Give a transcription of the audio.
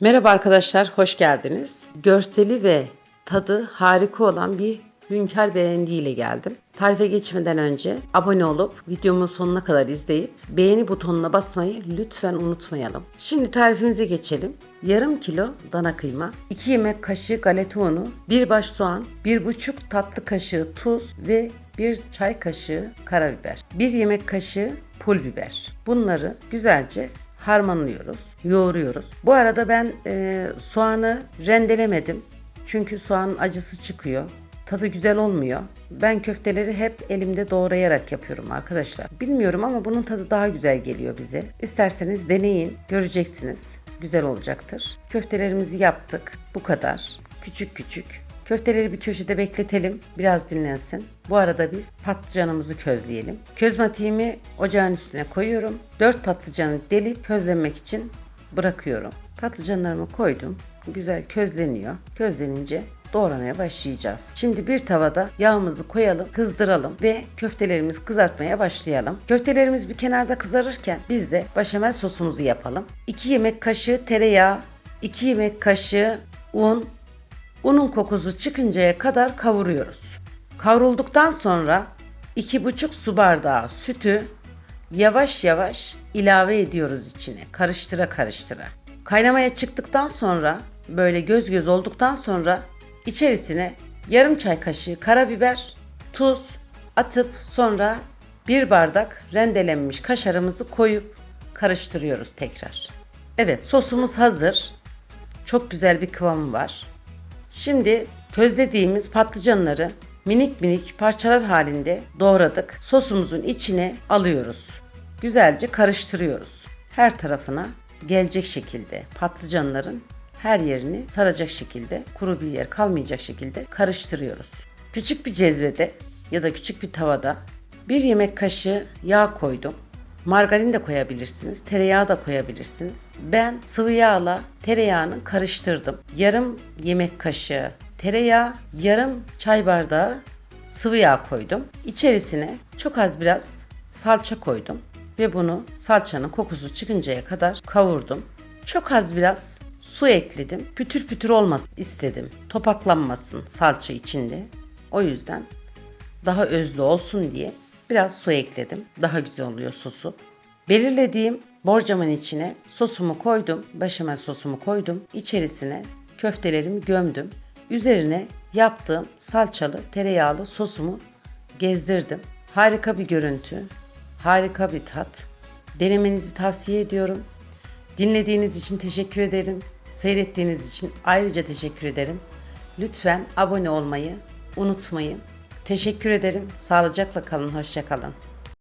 Merhaba arkadaşlar, hoş geldiniz. Görseli ve tadı harika olan bir hünkâr beğendi ile geldim. Tarife geçmeden önce abone olup videomun sonuna kadar izleyip beğeni butonuna basmayı lütfen unutmayalım. Şimdi tarifimize geçelim. Yarım kilo dana kıyma, 2 yemek kaşığı galeta unu, 1 baş soğan, 1,5 tatlı kaşığı tuz ve 1 çay kaşığı karabiber, 1 yemek kaşığı pul biber. Bunları güzelce harmanlıyoruz, yoğuruyoruz. Bu arada ben e, soğanı rendelemedim. Çünkü soğanın acısı çıkıyor. Tadı güzel olmuyor. Ben köfteleri hep elimde doğrayarak yapıyorum arkadaşlar. Bilmiyorum ama bunun tadı daha güzel geliyor bize. İsterseniz deneyin, göreceksiniz. Güzel olacaktır. Köftelerimizi yaptık. Bu kadar. Küçük küçük. Köfteleri bir köşede bekletelim. Biraz dinlensin. Bu arada biz patlıcanımızı közleyelim. Közmatiğimi ocağın üstüne koyuyorum. 4 patlıcanı delip közlenmek için bırakıyorum. Patlıcanlarımı koydum. Güzel közleniyor. Közlenince doğramaya başlayacağız. Şimdi bir tavada yağımızı koyalım, kızdıralım ve köftelerimizi kızartmaya başlayalım. Köftelerimiz bir kenarda kızarırken biz de başamel sosumuzu yapalım. 2 yemek kaşığı tereyağı, 2 yemek kaşığı un, Unun kokusu çıkıncaya kadar kavuruyoruz. Kavrulduktan sonra 2,5 su bardağı sütü yavaş yavaş ilave ediyoruz içine. Karıştıra karıştıra. Kaynamaya çıktıktan sonra böyle göz göz olduktan sonra içerisine yarım çay kaşığı karabiber, tuz atıp sonra bir bardak rendelenmiş kaşarımızı koyup karıştırıyoruz tekrar. Evet sosumuz hazır. Çok güzel bir kıvamı var. Şimdi közlediğimiz patlıcanları minik minik parçalar halinde doğradık. Sosumuzun içine alıyoruz. Güzelce karıştırıyoruz. Her tarafına gelecek şekilde patlıcanların her yerini saracak şekilde, kuru bir yer kalmayacak şekilde karıştırıyoruz. Küçük bir cezvede ya da küçük bir tavada bir yemek kaşığı yağ koydum. Margarin de koyabilirsiniz, tereyağı da koyabilirsiniz. Ben sıvı yağla tereyağını karıştırdım. Yarım yemek kaşığı tereyağı, yarım çay bardağı sıvı yağ koydum. İçerisine çok az biraz salça koydum ve bunu salçanın kokusu çıkıncaya kadar kavurdum. Çok az biraz su ekledim. Pütür pütür olmasın istedim. Topaklanmasın salça içinde. O yüzden daha özlü olsun diye biraz su ekledim. Daha güzel oluyor sosu. Belirlediğim borcamın içine sosumu koydum. Beşamel sosumu koydum. İçerisine köftelerimi gömdüm. Üzerine yaptığım salçalı tereyağlı sosumu gezdirdim. Harika bir görüntü, harika bir tat. Denemenizi tavsiye ediyorum. Dinlediğiniz için teşekkür ederim. Seyrettiğiniz için ayrıca teşekkür ederim. Lütfen abone olmayı unutmayın. Teşekkür ederim. Sağlıcakla kalın, hoşça kalın.